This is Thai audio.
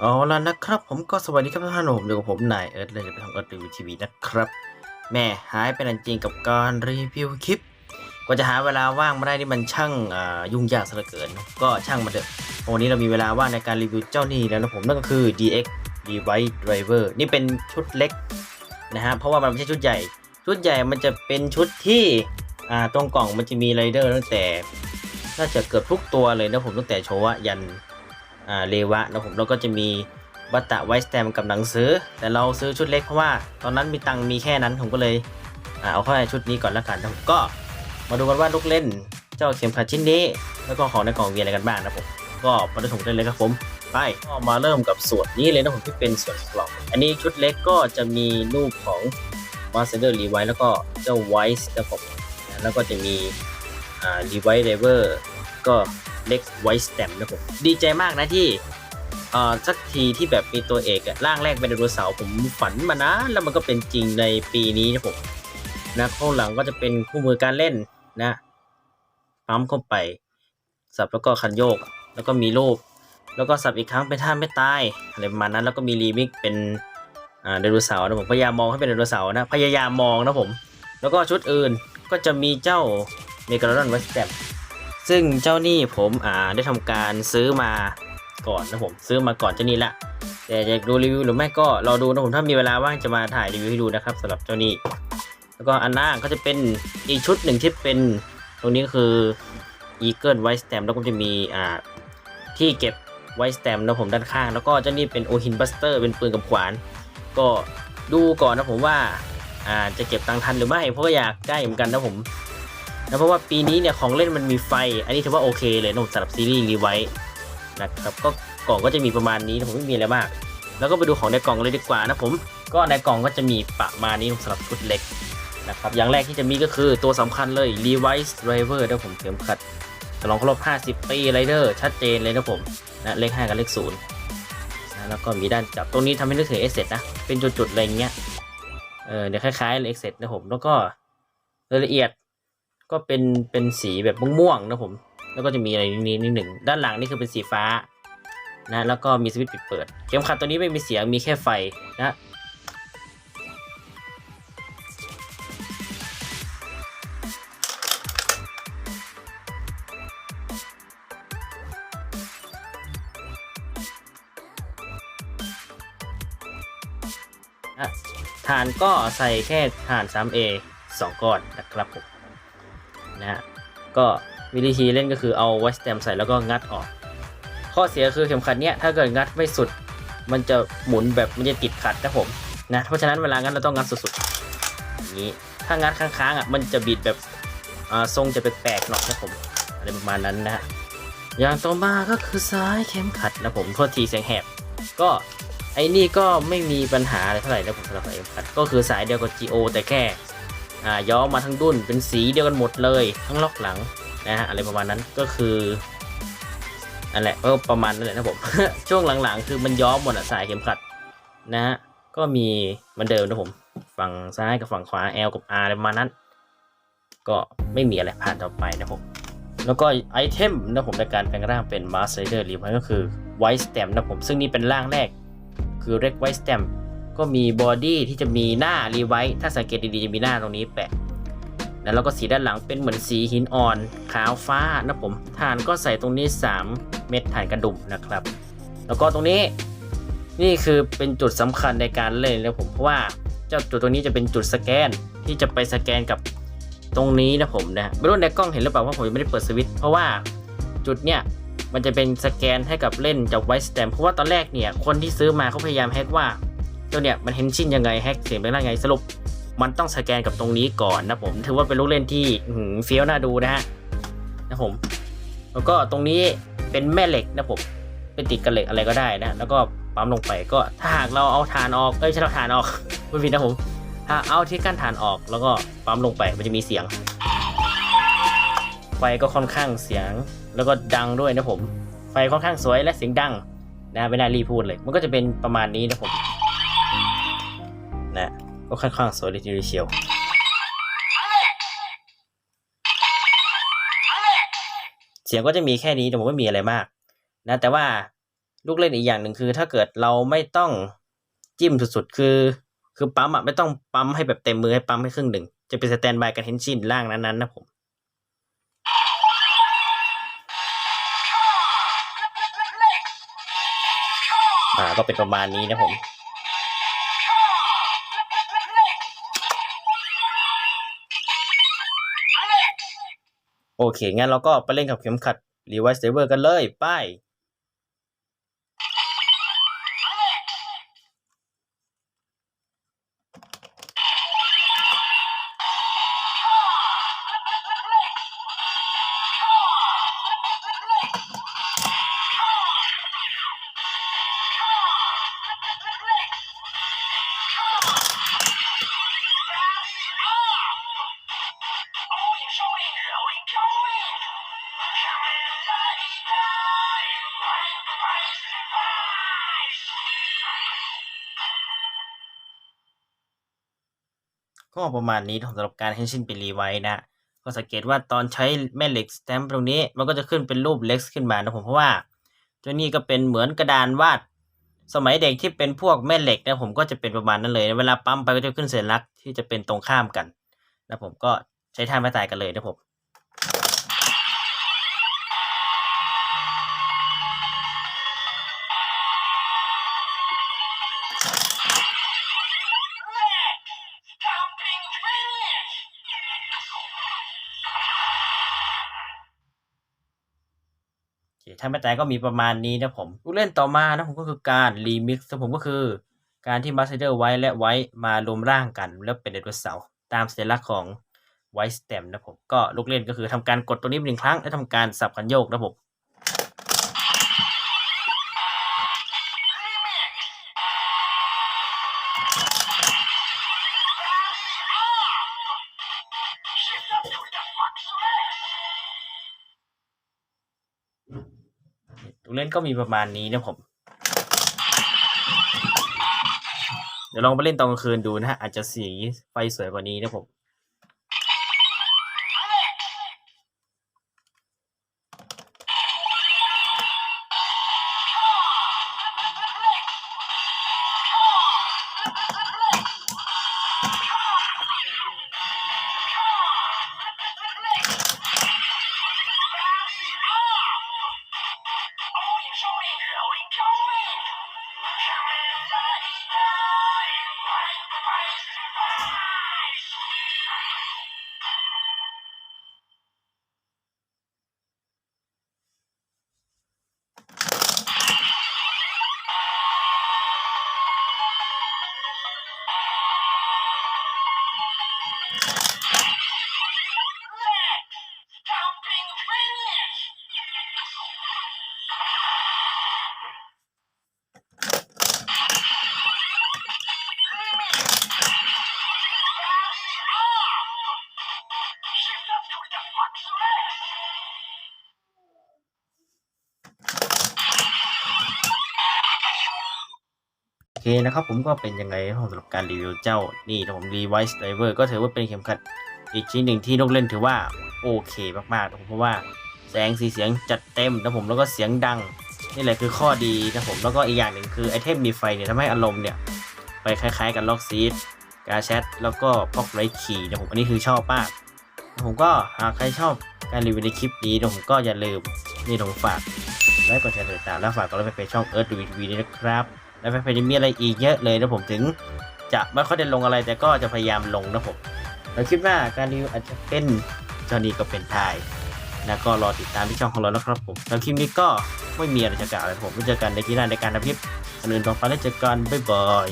เอาละนะครับ ผมก็สวัสดีครับท่านผมอยู่กับผมนายเอิร์ธเลยจากทางเอิร์ธรีวิวทีวีนะครับ แม่หายไปนานจริงกับการรีวิวคลิปกว่าจะหาเวลาว่างมาได้นี่มันช่างอ่ายุ่งยากซะเหลือเกิน ก็ช่างมาเถอะวันนี้เรามีเวลาว่างในการรีวิวเจ้านี่แล้วนะผมนั่นก็คือ DX Device Driver นี่เป็นชุดเล็กนะฮะเพราะว่ามันไม่ใช่ชุดใหญ่ ชุดใหญ่มันจะเป็นชุดที่อ่าตรงกล่องมันจะมีไรเดอร์ตั้งแต่น่าจะเกือบทุกตัวเลยนะผมตั้งแต่โชวะยัน อ่าเลวะนะผมแล้วก็จะมีบัตตะไวสแตมกับหนังซื้อแต่เราซื้อชุดเล็กเพราะว่าตอนนั้นมีตังมีแค่นั้นผมก็เลยอ่าเอาเข้าในชุดนี้ก่อนละกันนะผมก็มาดูกันว่าลูกเล่นเจ้าเข็มขัดชิ้นนี้ แล้วก็ของในกล่องมีอะไรกันบ้างนะผมก็มาดูถุงได้เลยครับผมไปก็มาเริ่มกับส่วนนี้เลยนะผมที่เป็นส่วนกล่อง อันนี้ชุดเล็กก็จะมีรูปของมาสเตอร์รีไวแล้วก็เจ้าไวส์นะผมแล้วก็จะมีอ่ารีไวท์เดเวอร์ก็ เล็กไวท์สแตมนะผมดีใจมากนะที่อ่าสักทีที่แบบมีตัวเอกอะร่างแรกเป็นไดโนเสาร์ผมฝันมานะ แล้วมันก็เป็นจริงในปีนี้นะผมนะข้างหลังก็จะเป็นคู่มือการเล่นนะปั๊มเข้าไป สับแล้วก็คันโยก แล้วก็มีรูป แล้วก็สับอีกครั้งเป็นท่าไม่ตายอะไรประมาณนั้นแล้วก็มีรีมิกเป็นอ่าไดโนเสาร์นะผมพยายามมองให้เป็นไดโนเสาร์นะพยายามมองนะผม แล้วก็ชุดอื่นก็จะมีเจ้าเมกาโดอนวัสแตม ซึ่งเจ้านี่ผมอ่าได้ทำการซื้อมาก่อนนะผมซื้อมาก่อนเจ้านี้ละแต่อยากดูรีวิวหรือไม่ก็รอดูนะผมถ้ามีเวลาว่างจะมาถ่ายรีวิวให้ดูนะครับสำหรับเจ้านี้แล้วก็อันหน้าก็จะเป็นอีกชุดหนึ่งที่เป็นตรงนี้ก็คือ Eagle White Stamp แล้วก็จะมีอ่าที่เก็บ White m p นะผมด้านข้าง แล้วก็เจ้านี่เป็น Ohin Buster เป็นปืนกับขวาน ก็ดูก่อนนะผมว่าอ่าจะเก็บตังทันหรือไม่เพราะอยากได้เหมือนกันนะผม นะเพราะว่าปีนี้เนี่ยของเล่นมันมีไฟ อันนี้ถือว่าโอเคเลยนะสำหรับซีรีส์รีไวท์นะครับก็กล่องก็จะมีประมาณนี้นะผมไม่มีอะไรมาก แล้วก็ไปดูของในกล่องเลยดีกว่านะผมก็ในกล่องก็จะมีประมาณนี้สำหรับชุดเล็กนะครับอย่างแรกที่จะมีก็คือตัวสำคัญเลย Levi's Driver นะผมเข็มขัดฉลองครบ 50 ปีไรเดอร์ชัดเจนเลยนะผมนะเลข 5 กับเลข0นะแล้วก็มีด้านจับตรงนี้ทำให้นึกถึงเอเซนะ เป็นจุดๆอะไรเงี้ยเออเดี๋ยวคล้ายๆเอ็กเซนะผมแล้วก็รายละเอียด ก็เป็นเป็นสีแบบม่วงๆนะผม แล้วก็จะมีอะไรนี้นิดหนึ่งด้านหลังนี่คือเป็นสีฟ้านะแล้วก็มีสวิตช์ปิดเปิดเข็มขัดตัวนี้ไม่มีเสียงมีแค่ไฟนะอะฐานก็ใส่แค่ฐาน 3A 2 ก้อนนะครับผม นะฮะก็วิธีเล่นก็คือเอาไวสแตมใส่แล้วก็งัดออก ข้อเสียคือเข็มขัดเนี้ยถ้าเกิดงัดไม่สุด มันจะหมุนแบบมันจะติดขัดนะผมนะเพราะฉะนั้นเวลางัดเราต้องงัดสุดๆอย่างนี้ถ้างัดค้างๆอะมันจะบิดแบบอ่าทรงจะแปลกๆหน่อยนะผมอะไรประมาณนั้นนะฮะอย่างต่อมาก็คือซ้ายเข็มขัดนะผมโทษทีเสียงแหบก็ไอ้นี่ก็ไม่มีปัญหาอะไรเท่าไหร่นะผมสำหรับไอ้พัดก็คือสายเดียวกับ GO แต่แค่ ย้อมมาทั้งดุนเป็นสีเดียวกันหมดเลย ทั้งล็อกหลังนะฮะอะไรประมาณนั้นก็คืออันแหละก็ประมาณนั้นแหละนะผม ช่วงหลังๆ คือมันย้อมหมดอะสายเข็มขัดนะฮะก็มีเหมือนเดิมนะผมฝั่งซ้ายกับฝั่งขวา L กับ R อะไรประมาณนั้น ก็ไม่มีอะไรผ่านต่อไปนะผมแล้วก็ไอเทมนะผมในการแปลงร่างเป็น Mass Rider r e v i ก็คือ White Stamp นะผมซึ่งนี่เป็นร่างแรก คือเรกไว t ์ส t ตม ก็มีบอดี้ที่จะมีหน้ารีไว t ์ถ้าสังเกตดีๆจะมีหน้าตรงนี้แปะแล้วเราก็สีด้านหลังเป็นเหมือนสีหินอ่อน ขาวฟ้านะผมฐานก็ใส่ตรงนี้ 3 เม็ดฐานกระดุมนะครับ แล้วก็ตรงนี้นี่คือเป็นจุดสำคัญในการเล่นนะผมเพราะว่าเจ้าจุดตรงนี้จะเป็นจุดสแกนที่จะไปสแกนกับตรงนี้นะผมนะไม่รู้ในกล้องเห็นหรือเปล่าว่าผมยังไม่ได้เปิดสวิตช์เพราะว่าจุดเนี้ยมันจะเป็นสแกนให้กับเล่นจากไวสแตมเพราะว่าตอนแรกเนี่ยคนที่ซื้อมาเขาพยายามแฮกว่า จ้าเนี่ยมันเห็นชินยังไงแฮกเสียงเป็นยังไงสรุป มันต้องสแกนกับตรงนี้ก่อนนะผมถือว่าเป็นลูกเล่นที่เฟี้ยวน่าดูนะฮะนะผม แล้วก็ตรงนี้เป็นแม่เหล็กนะผมเป็นติดกับเหล็กอะไรก็ได้นะ แล้วก็ปั๊มลงไปก็ถ้าหากเราเอาฐานออกเอ้ยใช่เราฐานออกไม่ผิดนะผมถ้าเอาที่กั้นฐานออกแล้วก็ปั๊มลงไปมันจะมีเสียงไฟก็ค่อนข้างเสียงแล้วก็ดังด้วยนะผม ไฟค่อนข้างสวยและเสียงดังนะไม่น่ารีพูดเลย มันก็จะเป็นประมาณนี้นะผม ก็ค่อนข้างสวยเลยทีเดียวเสียงก็จะมีแค่นี้แต่ผมไม่มีอะไรมาก นะ แต่ว่าลูกเล่นอีกอย่างหนึ่งคือ ถ้าเกิดเราไม่ต้องจิ้มสุดๆคือ คือปั๊มอะไม่ต้องปั๊มให้แบบเต็มมือให้ปั๊มให้ครึ่งหนึ่งจะเป็นสแตนบายกับเทนชินล่างนั้นๆนะผมอ่าก็เป็นประมาณนี้นะผม โอเค งั้นเราก็ไปเล่นกับเข็มขัดรีไวซ์เซเวอร์กันเลย ไป ก็ประมาณนี้สำหรับการเฮนชินเป็นรีไวนะก็สังเกตว่าตอนใช้แม่เหล็กสแตมป์ตรงนี้ มันก็จะขึ้นเป็นรูปเล็กขึ้นมานะผมเพราะว่าตัวนี้ก็เป็นเหมือนกระดานวาด สมัยเด็กที่เป็นพวกแม่เหล็กนะผมก็จะเป็นประมาณนั้นเลยเวลาปั๊มไปก็จะขึ้นสัญลักษณ์ที่จะเป็นตรงข้ามกันนะผมก็ใช้ท่าไม้ตายกันเลยนะผม คถ้าไม่แต่ก็มีประมาณนี้นะผมลูกเล่นต่อมานะผมก็คือการรีมิกซ์ผมก็คือ การที่มาสเตอร์ไว้และไว้มารวมร่างกัน แล้วเป็นไดโนเสาร์ตามสัญลักษณ์ของไวสเต็มนะผมก็ลูกเล่นก็คือทำการกดตัวนี้หนึ่งครั้ง แล้วทำการสับกันโยกนะผม เล่นก็มีประมาณนี้นะผม เดี๋ยวลองไปเล่นตอนกลางคืนดูนะฮะอาจจะสีไฟสวยกว่านี้นะผม เคนะครับผมก็เป็นยังไงสำหรับการรีวิวเจ้านี่นะผม Revice Driver ก็ถือว่าเป็นเข็มขัดอีกชิ้นหนึ่งที่ลูกเล่นถือว่าโอเคมากๆนะผมเพราะว่าแสงสีเสียงจัดเต็มนะผมแล้วก็เสียงดังนี่แหละคือข้อดีนะผมแล้วก็อีกอย่างหนึ่งคือไอเทมมีไฟเนี่ยทำให้อารมณ์เนี่ยไปคล้ายๆกับล็อกซีดกาแชทแล้วก็พอกไรคีนะผมอันนี้คือชอบมากผมก็หากใครชอบการรีวิวในคลิปนี้นะผมก็อย่าลืมนี่ผมฝากไลค์กดแชร์ติดตามแล้วฝากกดไลค์ไปช่องเอิร์ธดูวีด้วยนะครับ แล้วแฟนๆจะมีอะไรอีกเยอะเลยนะผมถึง จะไม่ค่อยได้ลงอะไรแต่ก็จะพยายามลงนะผมแล้วคิดว่าการรีวิวอาจจะเป็นจอนี้ก็เป็นทายแล้วก็รอติดตามที่ช่องของเรานะครับผมแล้วคลิปนี้ก็ไม่มีอะไรจะกล่าวเลยผมไว้เจอกันในที่หน้าในการทำคลิปอันอื่นต่อไปแล้วเจอกันบ๊ายบาย